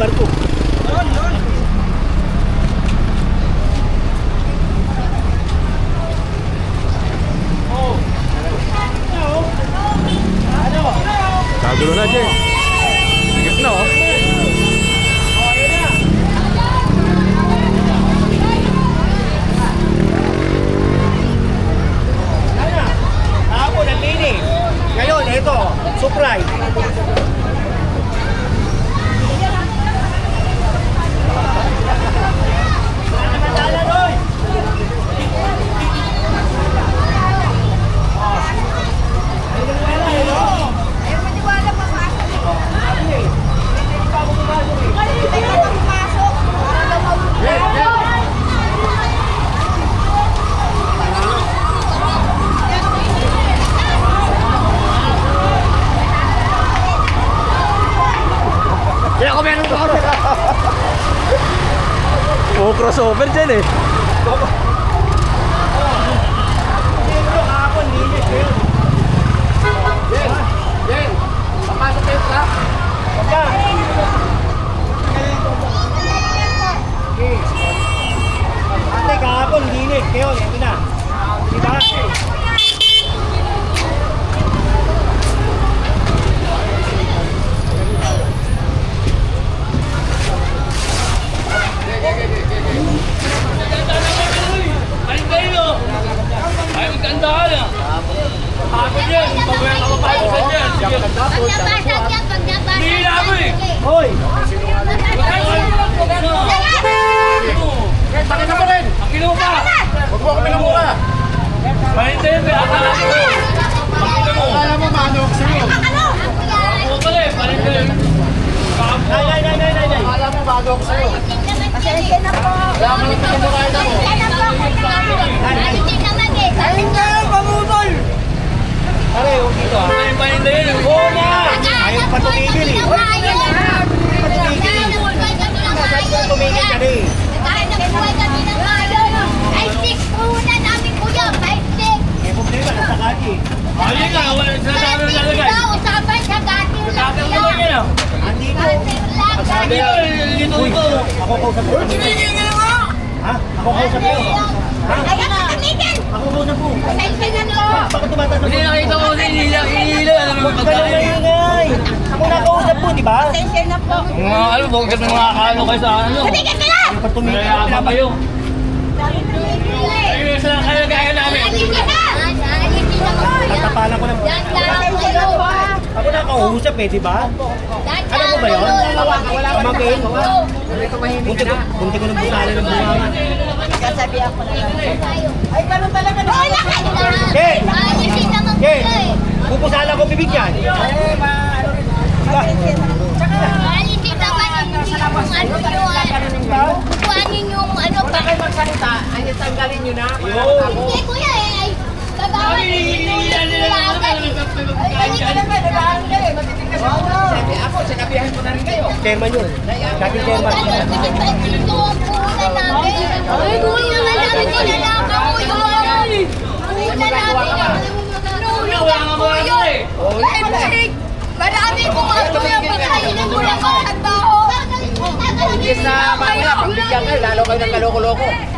వరకు crossover dyan, eh. Ate, kahapon, linis. Ngayon, ito na. Diba? Ay, magkandahan ah. Pagod yan. Pagod yan. Kapapagod sa dyan. Sige. Hihila mo eh. Hoy! Bakit ka pa rin? Ang ginawa pa. Huwag mo kami namura. Pahintayin mo. Akala mo. Pakita mo. Akala mo maano ako sa'yo. Ako pala eh. Pahintayin. Nay, nay, nay, nay, nay, nay. Akala mo bago ako sa'yo. Pasensya na po. Wala mo lang pinagbukain ako. Pasensya na po. Hindi naman eh. Ayun na lang, pamutol! Pare, huwag dito ah. Ay, pahintayin. Oo na! Ayaw pa tumigil eh. Ayaw Tumigil ka rin. Kahit nabuhay kami ng ayaw. Ay, six muna namin kuya. Five, six. Eh, problema, nasa kaki. Ayun nga. Wala sinasabi mo lalagay. Usapan sa. Sabi mo naman ah. Andito. Sabi mo. Dito ito. Ako kausap ko. Ha? Ako kausap ko. Ayaw ka tumigil. Ako kausap ko. Pasensya na po. Bakit tumataas Hindi nakita ko kasi inila. Inila. Alam mo na magkakain. maingay. Ako nakausap ko, di ba? Pasensya na po. Mga ano, huwag ka mga akalo kayo sa ano. Tumigil ka lang. Tumigil Kaya ka pa kayo. Tumigil eh. Ayun sa kaya kaya namin. Na. Alisin na po. Tatapalan ko lang kayo. Ako nakausap eh, di ba? Yan Alam mo ba yun? Pamangkin. Dito mahimik Bunti ko, bunti ko ng butala ng bunga. Sasabihan ko na lang. Ay, ganun talaga na. Wala ka na. Ken! Alisin naman ko Ken! eh. Pupusala ko bibig yan. Diba? Alisin naman yung ano nyo. Bukuhanin yung ano pa. kayo magsalita, ay tanggalin nyo na. Hindi kuya eh. Ay, Gagawin Sabi ako, sinabihan ko na rin kayo. Chairman yun. Dating chairman. Ay, kuya naman namin kinalaka mo yun. Namin. Nulog ang kuya. Leipzig. Marami po nga kuya pagkainin mo lang mga tao. Imbis na mamaya, pagbigyan kayo, lalo kayo ng kaloko-loko.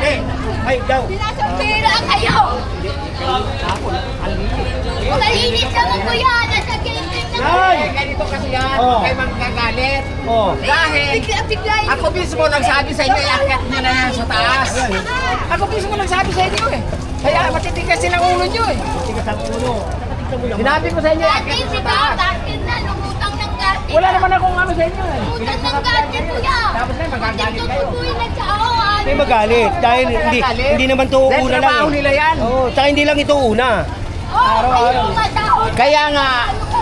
Eh, ay, daw. Sinasambira kayo. Malinis naman kuya. Nasa gilid na Ay! Eh, ganito kasi yan, Oh. kayo magkagalit. Oh. Dahil, Bigla-bigla yun. ako mismo nagsabi sa inyo, iakyat nyo na yan sa taas. Ako mismo nagsabi sa inyo eh. Kaya matitigas silang ulo nyo eh. Tigas ang ulo. Sinabi ko sa inyo, Dati iakyat nyo sa taas. Dati na lumutang ng gabi. Wala naman akong ano sa inyo eh. Lumutang ng gabi kuya. Tapos na, magagalit kayo. Tututuin na siya. Oo, Hindi magalit. Dahil hindi, hindi naman to Dahil una lang trabaho eh. nila yan. Oo, tsaka hindi lang ito una. Kayo matahol. Kaya nga,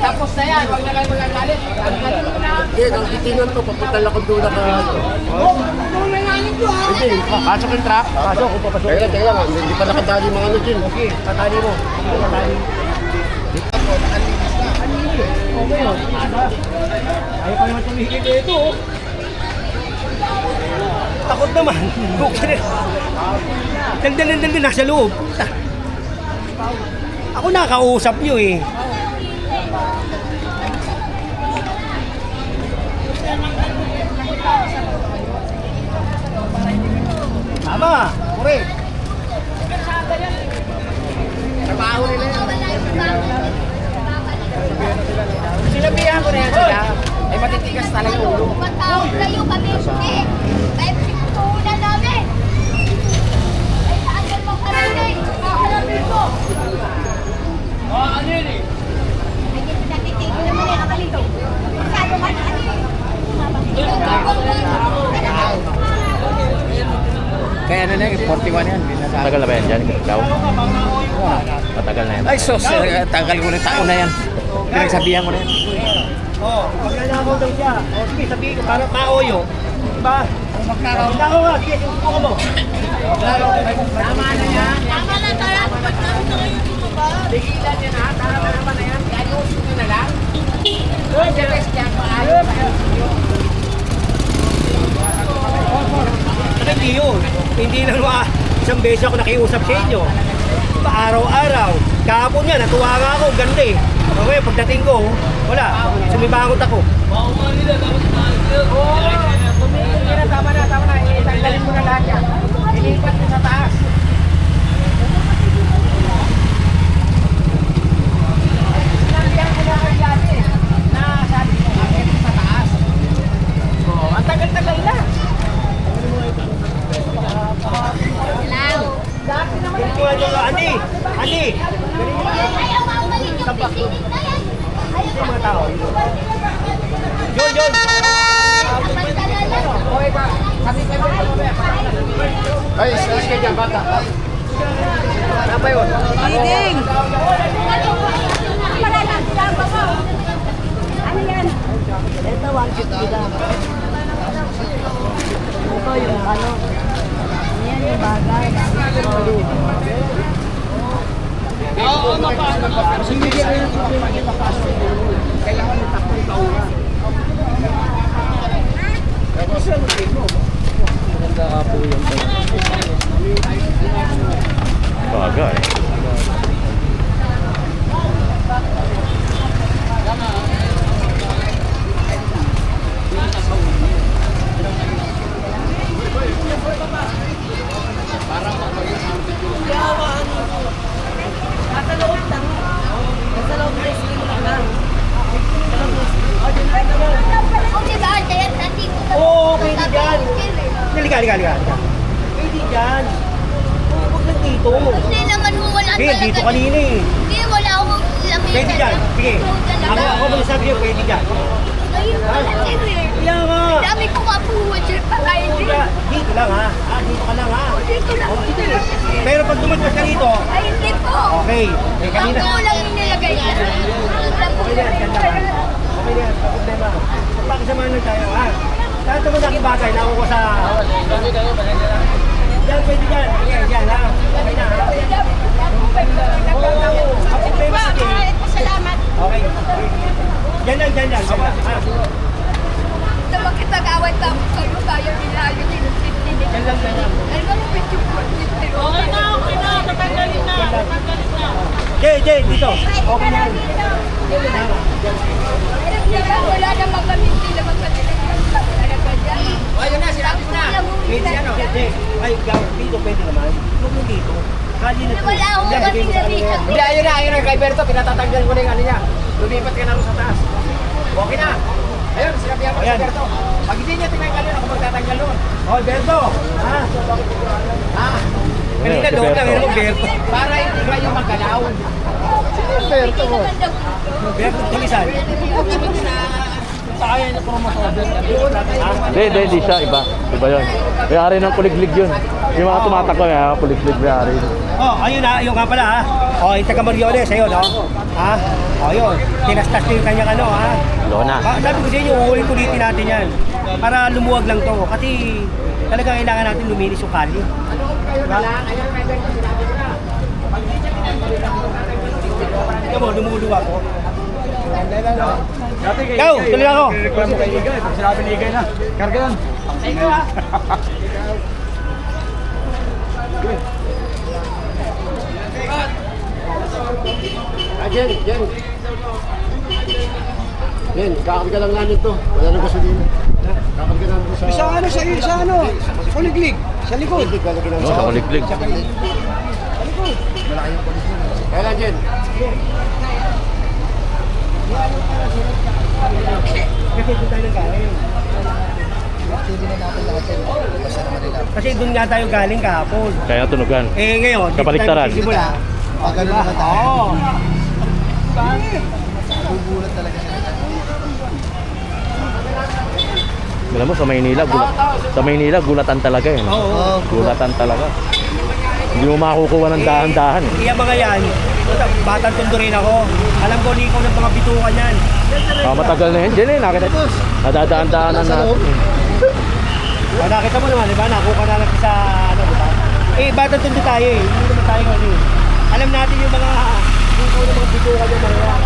tapos na yan, huwag na kayo magagalit. Tanggalin mo na. Hindi, ang titingan ko, papunta lang kung doon naka... Hindi, pasok yung truck. Pasok, kung papasok. Teka lang, teka lang, hindi pa nakadali mga ano dyan. Okay, patali mo. Patali. Oh. Ayaw pa naman tumigil dito. oh. Takot naman. Okay na. Nandun, nandun, nandun, nasa loob. Ako nakausap nyo eh. Tama, correct. Trabaho nila yun. Ay matitigas talaga yung ulo. Matawag kayo kami. Kahit puhunan namin. Ay, saan yan mga karating? Kakalamin ko. Oh, ano yun eh? Ay, hindi natitigil naman yan. Kakalito. Masyado ka na. Ano yun? Kaya ano na yun, 41 yan. Tagal na ba yan dyan? Ikaw? Matagal na yan. Ay sos, eh, tagal ko na taon na yan. Pinagsabihan ko na yan. Oh, pag nanakaw daw siya, o sige, sabihin ko, parang maoyo. Diba? Magnakaw. Magnakaw nga, sige, subukan mo. Tama na yan. Tama na tara. Pagkakaroon na kayo dito ba? Tigilan yan ha. Tama naman na yan. Kaya yung nyo na lang. Ang deres dyan, maayos. Saka hindi yun. Hindi lang mga isang beses ako nakiusap sa inyo. Araw-araw. Kahapon nga, natuwa nga ako, ganda eh. Okay, pagdating ko, wala. Sumibangot ako. Makuha nila, dapat na, tama na, tama na. Itanggalin mo na lahat yan. Ilipat mo sa taas. Sinabihan ko na kayo dati na sabi ko, akit mo sa taas. Oh, ang tagal-tagal na. Dati naman Ganito nga yung, Andi, Andi, Ay, ang mga malit yung pisinig na yan. Ay, yung mga tao. Yun, yun. Samantala lang. Okay ba? Sabi ko na mamaya. Ay, excuse ka dyan, bata. Ano ba yun? Leading! Mo. Ano yan? Ito, 150 lang. Ito yung ano. Yan yung bagay. Oo, mapasok. Bagay. O, diba? Kaya nandito ka. Oo, pwede dyan. eh. Halika, halika, halika. halika. Pwede dyan. Oo, Huwag lang dito. Hindi naman ho, wala talaga. dito kanina eh. Hindi, wala akong lamin. Pwede dyan. Sige. Ako, ako muna sabi niyo, pwede dyan. Sir eh. Kaya nga. Dami ko kapuhan sir pa kayo din. Dito lang ha. Ah, dito ka lang ha. Dito lang. Oh, sige. Pero pag dumatas ka dito, Ay, hindi po. okay. Eh, Ang kanina. kulang inilagay niya. Okay na yan, ganda ka. Okay na yan, problema. Pakisamahan lang tayo ha. Lahat naman aking bagay, nakuha ko sa... Yan, pwede dyan. Okay, yan ha. Okay na ha. Oo, ang problema sige. Salamat. Okay. Yan lang, yan lang. Yan ha. Sa makipag-away pa ako kayo, kaya nilayo din. Yan lang, yan lang. Ano ba yung pitinig? Okay na, okay na. Tatanggalin na. Tatanggalin na. Jay, Jay, dito. Okay na. Wala naman kami talaga dyan. O, yun na, sinabi ko na. Pwede yan, Jay, Jay. Ay, gaw, dito pwede naman. Huwag mo dito. Kali na. Wala sa kanila yan. Hindi, ayun na, ayun na, kay Berto, pinatatanggal ko na yung ano niya. Lumipat ka na rin sa taas. Okay na. Ayun, sinabihan ko Ayan. kay Berto. Pag hindi niya tinanggal yun, ako magtatanggal nun. Oh, Alberto. Ha? Ha? Kanina doon lang, Berto. ano, Alberto. Para hindi kayo magalaw. Berto mo. Alberto, tulisan. Hindi, hindi, hindi siya. Iba. Iba yun. May-ari ng kuliglig yun. Yung mga tumatakbo, may mga kuliglig may-ari. Oh, ayun na, yung nga pala ha. Oh, yung taga Mariones, ayun, oh. Ha? Oh, yun. Tinastas ko yung kanyang ano, ha. Lona. Ah, sabi ko sa inyo, uulit ulitin natin yan. Para lumuwag lang to. Kasi talaga kailangan natin luminis yung kali. Kayo na lang, ayun kay Berto, sinabi ko na. Pag hindi niya tinanggal yun, ako magtatanggal nun. Tingnan mo, lumuluwag ko. Go, tuloy ako. Sinabi ni Igay na. Karga yan. Ah, Jen, Jen. Jen, kakarga lang namin to. Wala nang gasolina. Kakarga namin to sa... Sa ano, sa, sa ano? Sa kuliglig. Sa likod. Kuliglig, lalagyan namin No, sa... sa kuliglig. Kaya lang, Jen. Kasi doon tayo galing. Kasi doon nga tayo galing kahapon. Kaya tunugan. Eh ngayon, dito Kabaliktaran. tayo magsisimula. Ah, ganun naman tayo. Oo. Gugulat talaga sila. Alam mo, sa Maynila, gulat, sa Maynila, gulatan talaga eh. no? Oo. Gulatan talaga. Hindi mo makukuha ng dahan-dahan eh. Iya mga yan, batang tondo rin ako. Alam ko liko ng mga bitukan yan. Ah, matagal na yun. Diyan eh, nakita. Nadadaan-daanan natin. eh. Ah, nakita mo naman, di ba? Nakuha na lang sa ano, di ba? Eh, batang tondo tayo eh. Hindi naman tayo ano eh. Alam natin yung mga liko ng mga bitukan yung mga yan.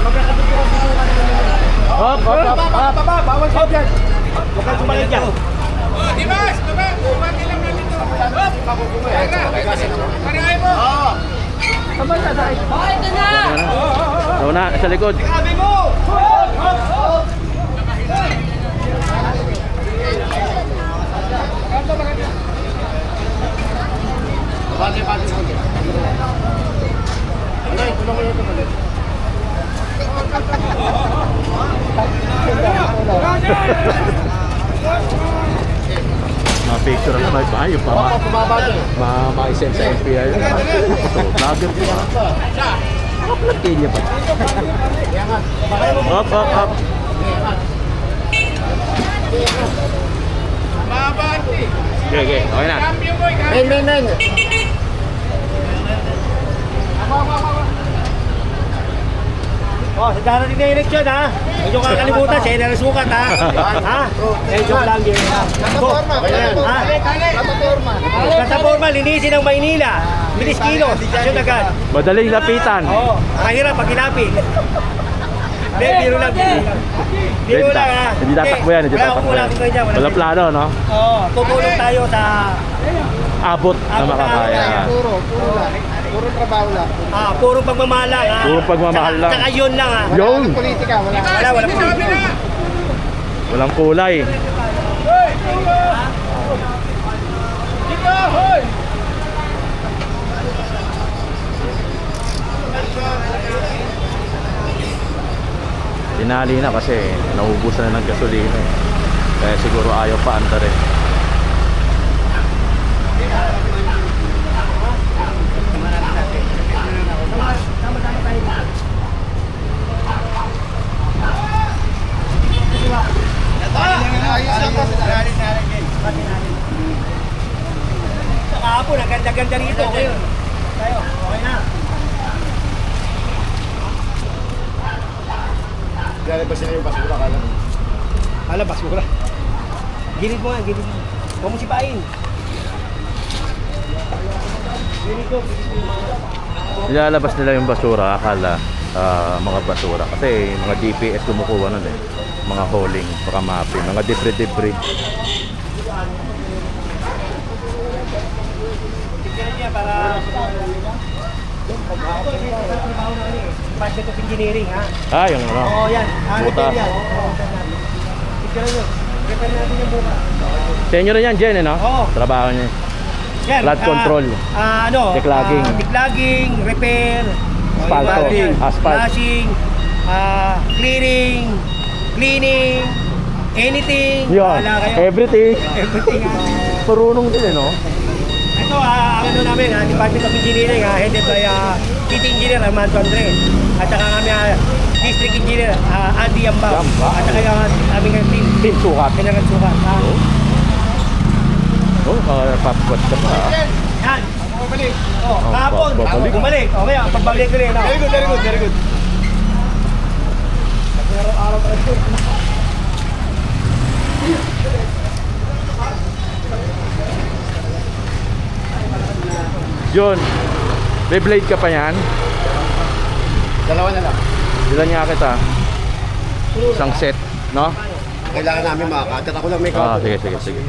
Magkakabitukan bitukan naman yan. Hop, hop, hop, hop. Baba, bawal sa dyan. Huwag kang sumalit dyan. Sa una, sa likod. Sabi mo! Bati, bati, bati. Ay, tulong ko yung ito. Mga picture ako na ba? Yung pa Baka bumaba din. ma ma-send sa NPI. So, vlogger ko. Upload niya pa. Hop, hop, hop. Okay, okay. Okay na. Men, men, men. Oh, sa darating na eleksyon ha. Yung kakalimutan, siya na sukat ha. ha? Eh, joke lang din. Go. Ha? Plataforma, linisin ng Maynila. Bilis kilos, stasyon agad. Madaling lapitan. Oo, mahirap pag hinapin. Hindi, biro lang, biro lang. Ha. Hindi tatakbo yan, hindi tatakbo yan. Wala plano, no? Oo, tutulong tayo sa Abot na makakaya. kaya. Puro, puro lang. Puro trabaho lang. ah, puro pagmamahal lang ha. Puro pagmamahal lang. Tsaka yun lang ha. Yun! Politika, wala. Wala, wala politika. Walang kulay. Tinali na kasi naubusan na ng gasolina eh. Kaya siguro ayaw pa anda rin. Kahapon, ang ganda-ganda rito. Ngayon, tayo, okay na. Lalabas na yung basura, kala mo. Hala, basura. Gilid mo nga, gilid mo. Huwag mo sipain. Gilid ko, gilid mo. Nilalabas nila yung basura, akala ah, mga basura. Kasi mga GPS kumukuha nun eh. Mga hauling, baka mapping, mga debris-debris. Ah, yung ano. Oo, yan. Ah, Buta. Tignan nyo. Repair natin yung buka. Inyo rin yan, Jen, eh, no? Oo. Trabaho niya. Yan. Flood ah, control. Ah, ano? Declogging. ah, declogging, repair. Asfalto, oh, yung mga- asphalt. Flashing, ah, clearing, cleaning, anything. Yun, Bahala kayo. everything. Everything. ah. Marunong din, eh, no? Ito, ah, ang ano namin, ah, Department of Engineering, ah, headed by ah, City Engineer Armando Andre. At saka kami, ah, District Engineer ah, Andy Yambao. Yambao. At saka yung ah, aming team, Team sukat. General Sukat. Ah, Oh, uh, papwat ka pa. Yan. Bumalik. Oh, Oh, kahapon. babalik. Bumalik. Okay, ah, pagbalik ko rin. Very good, very good, very good. Araw-araw pa rin. Yun. May blade ka pa yan? Dalawa na lang. Ilan niya kita? Isang set, no? Kailangan namin makakatat. Ako lang may Ah, kapat. sige, sige, sige.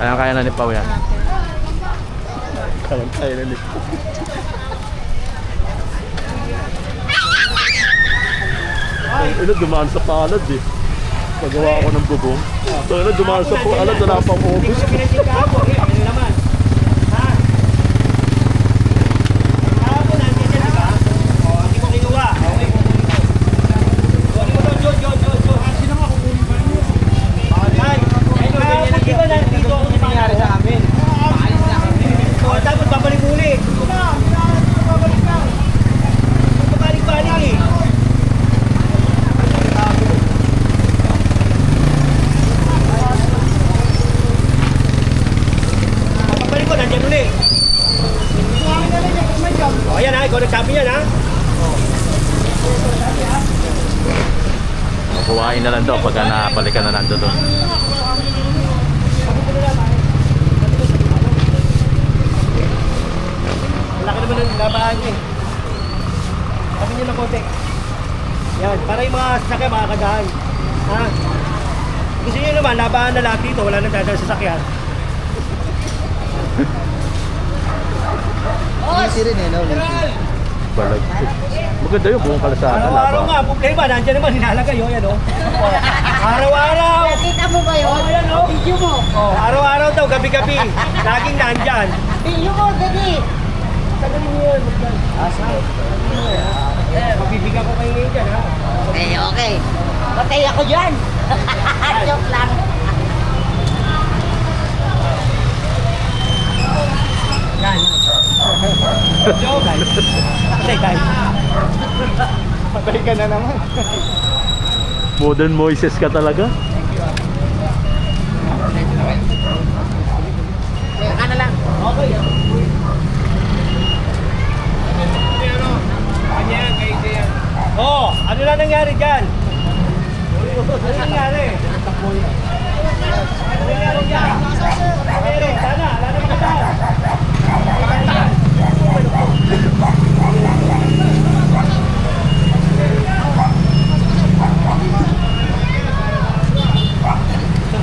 Ayan, kaya na ni Pao yan. Kaya kaya na ni Ano, dumaan sa palad eh. Pagawa ako ng bubong. So, ano, dumaan sa palad, wala pang Hindi ko ubos. na pinagsikaan ko. Eh, ano naman? Ha? Kahapon, nandiyan siya, di ba? O, hindi ko kinuha. Okay, kukunin ko. Kukunin mo doon, John, John, John, John. Sino nga kukunin pa rin yun? Ay, kahapon, di ba nandito ako sa nangyari sa amin? O, tapos babalik ulit. Babalik-balik eh. Pagbalik ko, nandiyan ulit. O, ayan ha, ikaw nagsabi yan ha. Kuhain na lang daw pagka nando doon. Ang laki naman ng labahan niya eh. Sabi niyo na konti. Yan, para yung mga sasakyan makakagahan. Ha? Gusto niyo naman, labahan na lahat dito, wala nang dadaan sa sasakyan. Balag. Maganda yung buong kalsada. Araw-araw laba. nga, problema, nandiyan naman, hinalagay yun, yan o. Oh. Araw-araw! Nakita mo ba yun? Oh, yan o. Video mo. Oh, araw-araw daw, gabi-gabi. Laging nandyan. Video mo, dali. Tagalin mo yun. Ah, sige. Magbibigyan ko kayo ngayon dyan, ha? Okay, okay. Patay ako dyan. Joke lang. Yan. Joke. Patay tayo. Patay ka na naman. Modern Moises ka talaga. Saka na lang. Okay. Oh, ano na nangyari dyan? Ano nangyari? Ano nangyari dyan? Pero, sana, wala na magkasal. Kung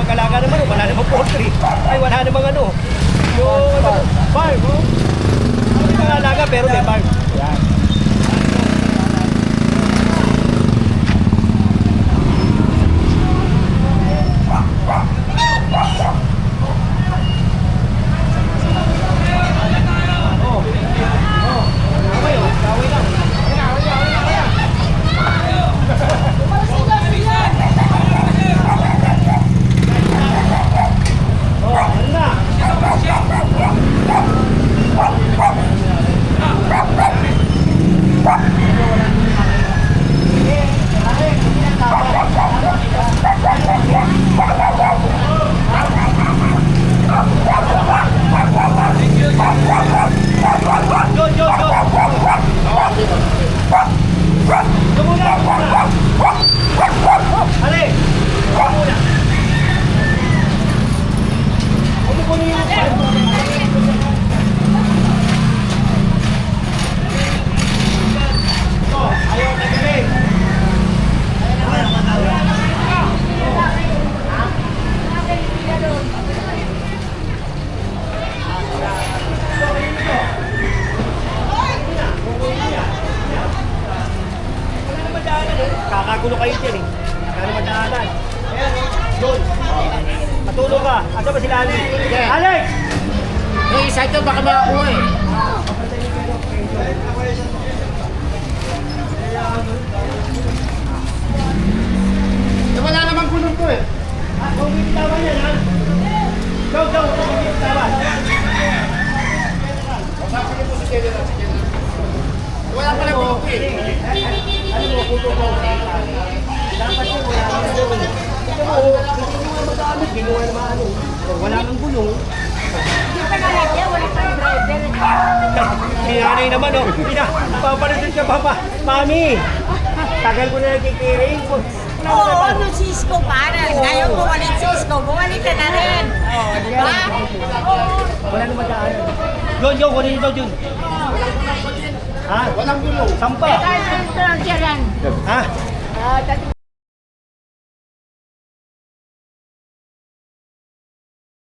mag-alaga naman, wala namang poultry. Ay, wala namang ano. Yung ano, farm, oh. Ano mag-alaga pero may farm. Yan. Oh, ano na? Yun, yun, yun. Ito muna, ito muna. Ale, ito muna. Ano po niyo yung Oh, ayaw na galing. Wala naman daanan eh. Kakagulo kayo dyan eh. Wala naman daanan. Ayan, doon. Matulog ka. Asa ba sila Alex? Alex! Ito baka makakuha eh. Eh, wala namang gulong to eh. Ah, may bitawan yan ha. Go, go. May bitawan. Sasakit po si General. si General. Wala pala eh. Ano mo, kuto ko. Dapat yun, wala gulong. Ito mo, hindi mo nga magamit. Ginawa naman ano. Wala kang gulong. Si nanay naman, oh. Pina, papanood ka, papa. Mami, tagal ko na nagkikiring. Oo, naman. nung Cisco parang. Ngayon bumalik Cisco, bumalik ka na rin. Oo, di ba? Oo. Wala naman daan. Yun, yun, kunin ito, yun. Ha? Walang gulo. Sampa. Kahit ito lang siya yan. Ha? Ah,